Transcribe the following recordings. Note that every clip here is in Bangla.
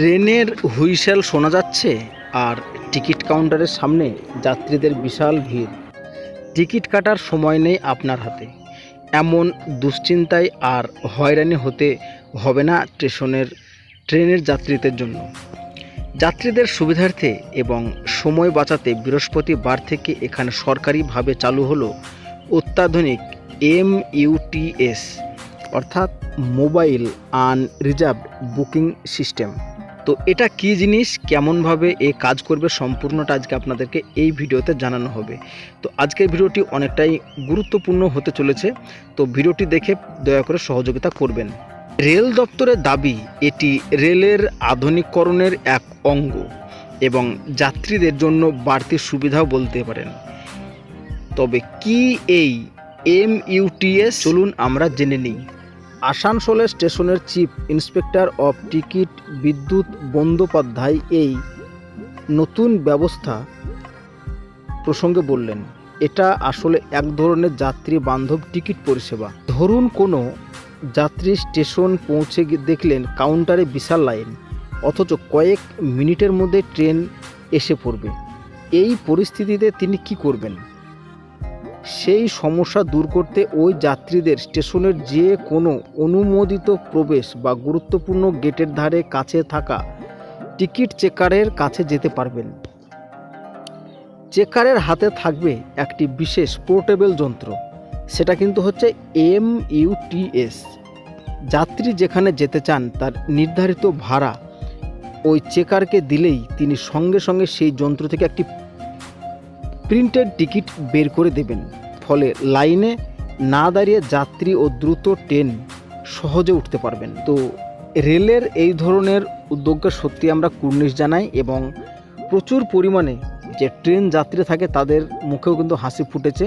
ট্রেনের হুইসেল শোনা যাচ্ছে আর টিকিট কাউন্টারের সামনে যাত্রীদের বিশাল ভিড়। টিকিট কাটার সময় নেই আপনার হাতে। এমন দুশ্চিন্তায় আর হয়রানি হতে হবে না স্টেশনের, ট্রেনের যাত্রীদের জন্য। যাত্রীদের সুবিধার্থে এবং সময় বাঁচাতে বৃহস্পতিবার থেকে এখানে সরকারিভাবে চালু হলো অত্যাধুনিক এম ইউটিএস অর্থাৎ mobile unreserved booking system. তো এটা কি জিনিস? কেমনভাবে এ কাজ করবে? সম্পূর্ণটা আজকে আপনাদেরকে এই ভিডিওতে জানানো হবে। তো আজকের ভিডিওটি অনেকটাই গুরুত্বপূর্ণ হতে চলেছে। তো ভিডিওটি দেখে দয়া করে সহযোগিতা করবেন। রেল দপ্তরের দাবি, এটি রেলের আধুনিকরণের এক অঙ্গ এবং যাত্রীদের জন্য বাড়তি সুবিধাও বলতে পারেন। তবে কি এই এম ইউটিএস চলুন আমরা জেনে নিই। আসানসোলে স্টেশনের চিফ ইন্সপেক্টর অফ টিকিট বিদ্যুৎ বন্দ্যোপাধ্যায় এই নতুন ব্যবস্থা প্রসঙ্গে বললেন, এটা আসলে এক ধরনের যাত্রী বান্ধব টিকিট পরিষেবা। ধরুন কোনো যাত্রী স্টেশন পৌঁছে দেখলেন কাউন্টারে বিশাল লাইন, অথচ কয়েক মিনিটের মধ্যে ট্রেন এসে পড়বে। এই পরিস্থিতিতে তিনি কি করবেন? সেই সমস্যা দূর করতে ওই যাত্রীদের স্টেশনের যে কোনো অনুমোদিত প্রবেশ বা গুরুত্বপূর্ণ গেটের ধারে কাছে থাকা টিকিট চেকারের কাছে যেতে পারবেন। চেকারের হাতে থাকবে একটি বিশেষ পোর্টেবল যন্ত্র। সেটা কিন্তু হচ্ছে এম ইউটিএস যাত্রী যেখানে যেতে চান তার নির্ধারিত ভাড়া ওই চেকারকে দিলেই তিনি সঙ্গে সঙ্গে সেই যন্ত্র থেকে একটি প্রিন্টেড টিকিট বের করে দেবেন। ফলে লাইনে না দাঁড়িয়ে যাত্রী ও দ্রুত ট্রেন সহজে উঠতে পারবেন। তো রেলের এই ধরনের উদ্যোগকে সত্যি আমরা কুর্নিশ জানাই এবং প্রচুর পরিমাণে যে ট্রেন যাত্রী থাকে তাদের মুখেও কিন্তু হাসি ফুটেছে।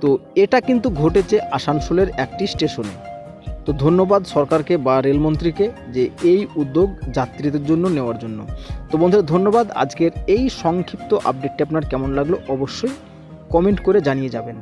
তো এটা কিন্তু ঘটেছে আসানসোলের একটি স্টেশনে। তো ধন্যবাদ সরকারকে বা রেলমন্ত্রীকে যে এই উদ্যোগ যাত্রীদের জন্য নেওয়ার জন্য। তো বন্ধুরা, ধন্যবাদ। আজকের এই সংক্ষিপ্ত আপডেটটি আপনার কেমন লাগল অবশ্যই কমেন্ট করে জানিয়ে যাবেন।